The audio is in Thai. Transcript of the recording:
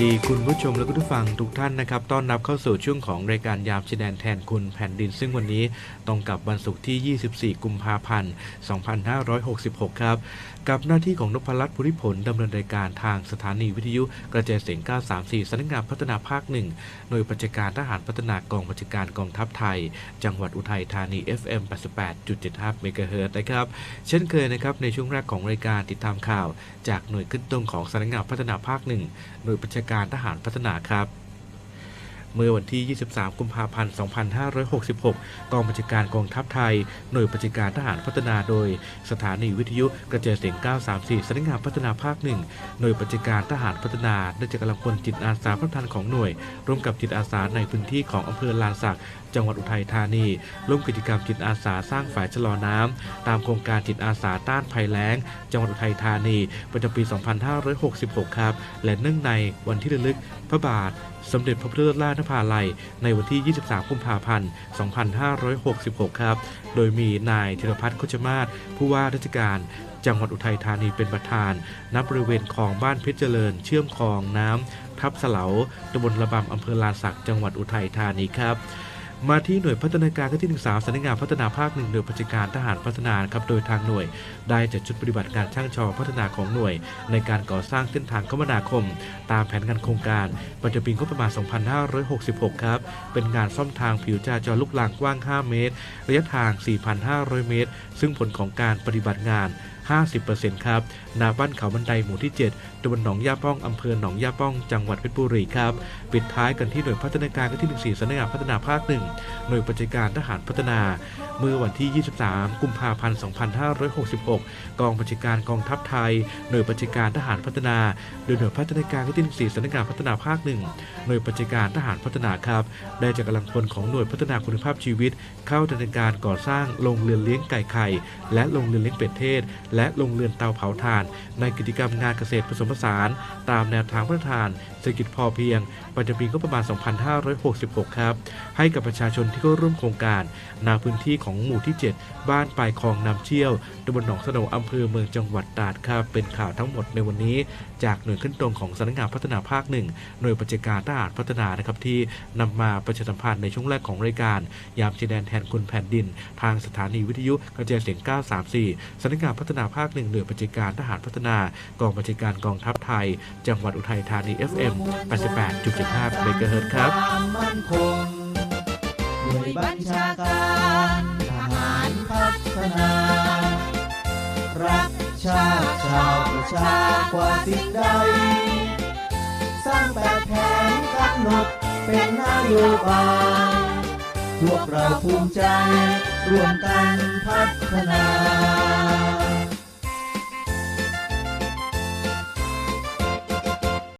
วัสดีคุณผู้ชมและคุณผู้ฟังทุกท่านนะครับต้อนรับเข้าสู่ช่วงของรายการยามชายแดนแทนคุณแผ่นดิน ซึ่งวันนี้ตรงกับวันศุกร์ที่ 24 กุมภาพันธ์ 2566 ครับ กับหน้าที่ของนพรัตน์ภูริผลดำเนินรายการทางสถานีวิทยุกระจายเสียง 934สำนักงานพัฒนาภาคหนึ่งหน่วยบัญชาการทหารพัฒนากองบัญชาการกองทัพไทย จังหวัดอุทัยธานี FM 88.75เมกะเฮิรตนะครับ เช่นเคยนะครับในช่วงแรกของรายการติดตามข่าว จากหน่วยขึ้นตรงของสำนักงานพัฒนาภาคหนึ่งหน่วยบัญชาการทหารพัฒนาครับ เมื่อวันที่ 23 กุมภาพันธ์ 2566 กองบัญชาการกองทัพไทย หน่วยบัญชาการทหารพัฒนาโดย สถานีวิทยุกระจายเสียง 934 สำนักงานพัฒนาภาคหนึ่งหน่วยบัญชาการทหารพัฒนาได้จัดกำลังพลจิตอาสาพันของหน่วย ร่วมกับจิตอาสาในพื้นที่ของอำเภอลานสักจังหวัดอุทัยธานี ร่วมกิจกรรมจิตอาสาสร้างฝายชะลอน้ำตามโครงการจิตอาสาต้านภัยแล้ง จังหวัดอุทัยธานีประจำปี 2566 ครับ และเนื่องในวันที่ระลึกพระบาทสมเด็จพระพุทธราชนภาลัย ในวันที่ 23 กุมภาพันธ์ 2566 ครับ โดยมีนายธีรพัฒน์โคชมาศผู้ว่าราชการจังหวัดอุทัยธานีเป็นประธาน ณ บริเวณคลองบ้านเพชรเจริญ เชื่อมคลองน้ำทับเสลาตำบลระบำอำเภอลานสัก จังหวัดอุทัยธานีครับ มาที่หน่วยพัฒนาการขั้นที่ 13สำนักงานพัฒนาภาคหนึ่งหน่วยปฏิการทหารพัฒนาครับโดยทางหน่วย ได้จัดชุดปฏิบัติการช่างชอพัฒนาของหน่วย ในการก่อสร้างเส้นทางคมนาคม ตามแผนงานโครงการประจำปีงบประมาณ 2566 ครับ เป็นงานซ่อมทางผิวจราจรลูกลังกว้าง 5 เมตร ระยะทาง 4,500 เมตร ซึ่งผลของการปฏิบัติงาน50%ครับนาบ้านเขาบันไดหมู่ที่ 7ตำบลหนองยาป้องอำเภอหนองยาป้อง จังหวัดเพชรบุรีครับปิดท้ายกันที่หน่วยพัฒนาการที่ 14สำนักงานพัฒนาภาคหนึ่งหน่วยปฏิการทหารพัฒนา เมื่อวันที่ 23 กุมภาพันธ์ 2566 กองบัญชาการกองทัพไทย หน่วยปฏิการทหารพัฒนา โดยหน่วยพัฒนาการที่14สำนักงานพัฒนาภาคหนึ่งหน่วยปฏิการทหารพัฒนาครับ ได้จากกำลังพลของหน่วยพัฒนาคุณภาพชีวิต เข้าดำเนินการก่อสร้างโรงเรือนเลี้ยงไก่ไข่ และโรงเรือนเลี้ยงเป็ดเทศ และโรงเรือนเตาเผาถ่าน ในกิจกรรมงานเกษตรผสมผสาน ตามแนวทางพระราชทานเศรษฐกิจพอเพียงประจำปีงบประมาณ 2566 ครับ ให้กับประชาชนที่เข้าร่วมโครงการนาพื้นที่ของหมู่ที่ 7 บ้านปลายคลองน้ำเชี่ยวตำบลหนองสนอำเภอเมืองจังหวัดตราดครับเป็นข่าวทั้งหมดในวันนี้ จากหน่วยขึ้นตรงของสำนักงานพัฒนาภาคหนึ่งหน่วยปฏิการทหารพัฒนานะครับที่นำมาประชาสัมพันธ์ในช่วงแรกของรายการ ยามชายแดนแทนคุณแผ่นดิน ทางสถานีวิทยุกระจายเสียง 934สำนักงานพัฒนาภาคหนึ่งหน่วยปฏิการทหารพัฒนากองบัญชาการกองทัพไทย จังหวัดอุทัยธานี FM 88.75เมกะเฮิรตซ์ครับวามมั่นคงหน่วยบัญชาการทหารพัฒ นา รักชาติชาวประชากว่าสิ่งใด สร้างแบบแผนกำหนดเป็นนโยบายพวกเราภูมิใจร่วมกันพัฒนา